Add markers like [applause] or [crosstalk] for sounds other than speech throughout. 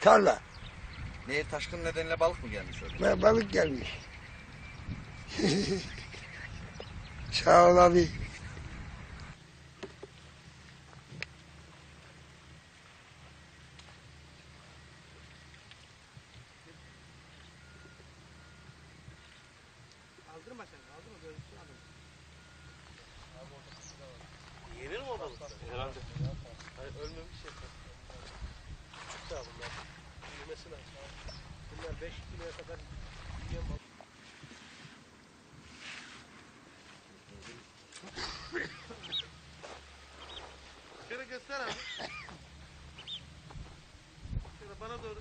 Tarla. Nehir taşkın nedeniyle balık mı gelmiş oraya? Ve balık gelmiş. [laughs] Sağ ol abi. Kaldırma sen, kaldırma gözüksün adam. Yenir mi o balık? Herhalde. Hayır ölmemiş ya. Lazım. Bunlar 5 kiloya kadar yiyen balık. Şöyle göster abi. Şöyle bana doğru.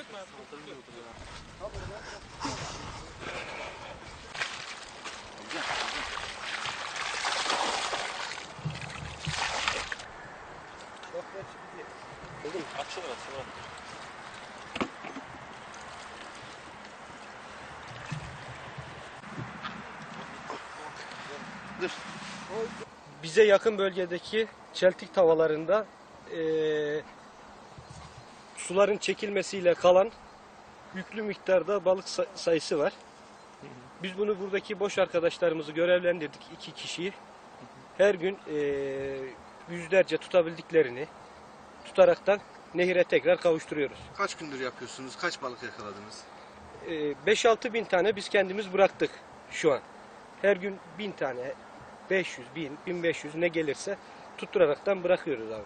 Dökme. Açılır açılır. Bize yakın bölgedeki çeltik tavalarında eee, suların çekilmesiyle kalan yüklü miktarda balık sa- sayısı var. Biz bunu buradaki boş arkadaşlarımızı görevlendirdik iki kişiyi. Her gün eee, yüzlerce tutabildiklerini tutaraktan nehire tekrar kavuşturuyoruz. Kaç gündür yapıyorsunuz? Kaç balık yakaladınız? Eee, 5-6 bin tane biz kendimiz bıraktık şu an. Her gün bin tane, 500, 1000, 1500 ne gelirse tutturaraktan bırakıyoruz abi.